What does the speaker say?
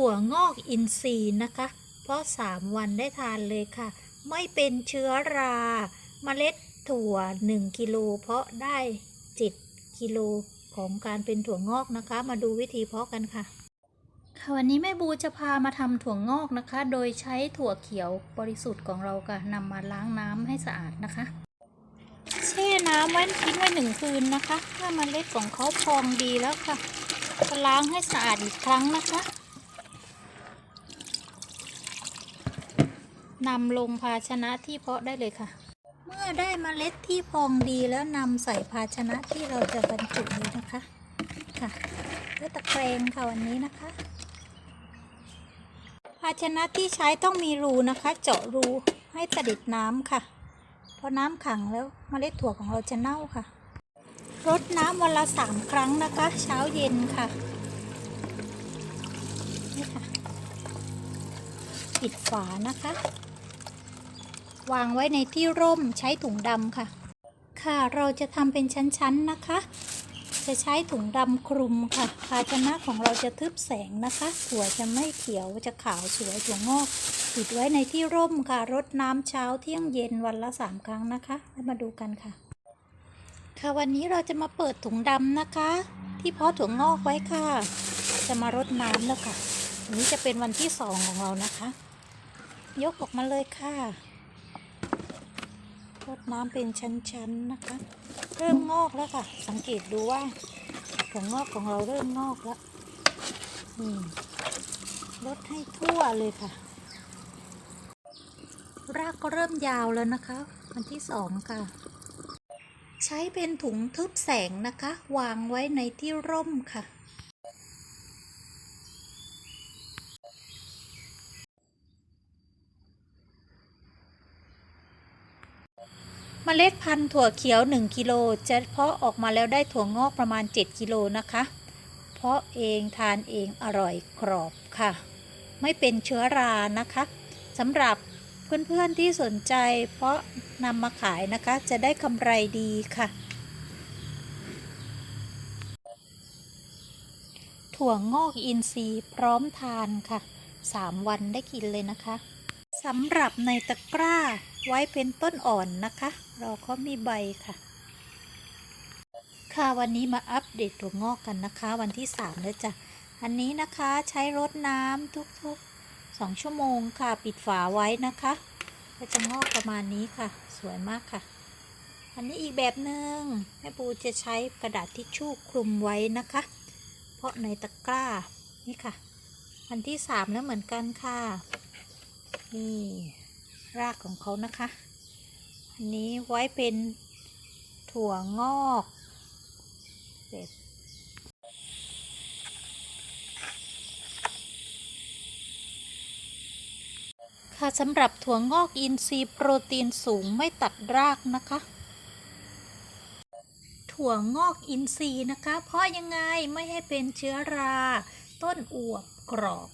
ถั่วงอกอินทรีย์นะคะ เพราะ 3 วันได้ทานเลยค่ะ ไม่เป็นเชื้อราเมล็ดถั่ว 1 กิโลเพาะได้7กิโลของการเป็นถั่วงอกนะคะ มาดูวิธีเพาะกันค่ะ ค่ะวันนี้แม่บูจะพามาทำถั่วงอกนะคะ โดยใช้ถั่วเขียวบริสุทธิ์ของเราค่ะนำมาล้างน้ำให้สะอาดนะคะแช่น้ำไว้ทิ้งไว้หนึ่งคืนนะคะ ถ้าเมล็ดของเขาพองดีแล้วค่ะล้างให้สะอาดอีกครั้งนะคะ นำลงภาชนะที่เพาะได้เลยค่ะ เมื่อได้เมล็ดที่พองดีแล้วนำใส่ภาชนะที่เราจะบรรจุนี้นะคะค่ะด้วยตะแกรงค่ะวันนี้นะคะ ภาชนะที่ใช้ต้องมีรูนะคะ เจาะรูให้สดิดน้ำค่ะ เพราะน้ำขังแล้วเมล็ดถั่วของเราจะเน่าค่ะรดน้ำวันละสามครั้งนะคะ เช้าเย็นค่ะนี่ค่ะ ปิดฝานะคะ วางไว้ในที่ร่มใช้ถุงดำค่ะ ค่ะเราจะทำเป็นชั้นๆนะคะ จะใช้ถุงดำคลุมค่ะ ภาชนะของเราจะทึบแสงนะคะถั่วจะไม่เขียวจะขาวสวยถั่วงอกปิดไว้ในที่ร่มค่ะรดน้ำเช้าเที่ยงเย็นวันละสามครั้งนะคะแล้วมาดูกันค่ะ ค่ะวันนี้เราจะมาเปิดถุงดำนะคะ ที่เพาะถั่วงอกไว้ค่ะ จะมารดน้ำแล้วค่ะอันนี้จะเป็นวันที่สองของเรานะคะ ยกออกมาเลยค่ะ รดน้ำเป็นชั้นๆนะคะ เริ่มงอกแล้วค่ะ สังเกตดูว่าถั่วงอกของเราเริ่มงอกแล้วนี่รดให้ทั่วเลยค่ะ รากก็เริ่มยาวแล้วนะคะวันที่สองค่ะ ใช้เป็นถุงทึบแสงนะคะ วางไว้ในที่ร่มค่ะ เมล็ดพันธุ์ถั่วเขียว 1 กิโลจะเพาะออกมาแล้วได้ถั่วงอกประมาณ 7 กิโลนะคะ เพาะเองทานเองอร่อยกรอบค่ะ ไม่เป็นเชื้อรานะคะสำหรับเพื่อนๆที่สนใจ เพาะนำมาขายนะคะ จะได้กำไรดีค่ะ ถั่วงอกอินทรีย์พร้อมทานค่ะ 3 วันได้กินเลยนะคะสำหรับในตะกร้า ไว้เป็นต้นอ่อนนะคะ เราก็มีใบค่ะ ค่ะวันนี้มาอัปเดตถั่วงอกกันนะคะ วันที่3แล้วจ้ะอันนี้นะคะใช้รดน้ำทุกๆ 2 ชั่วโมงค่ะ ปิดฝาไว้นะคะก็จะงอกประมาณนี้ค่ะ สวยมากค่ะ อันนี้อีกแบบหนึง่งแม่ปูจะใช้กระดาษทิชชู่คลุมไว้นะคะ เพราะในตะกร้านี่ค่ะ อันที่สามแล้วเหมือนกันค่ะนี่ รากของเขานะคะ อันนี้ไว้เป็นถั่วงอกเสร็จค่ะสำหรับถั่วงอกอินทรีย์โปรตีนสูงไม่ตัดรากนะคะ ถั่วงอกอินทรีย์นะคะ เพราะยังไงไม่ให้เป็นเชื้อรา ต้นอวบกรอบ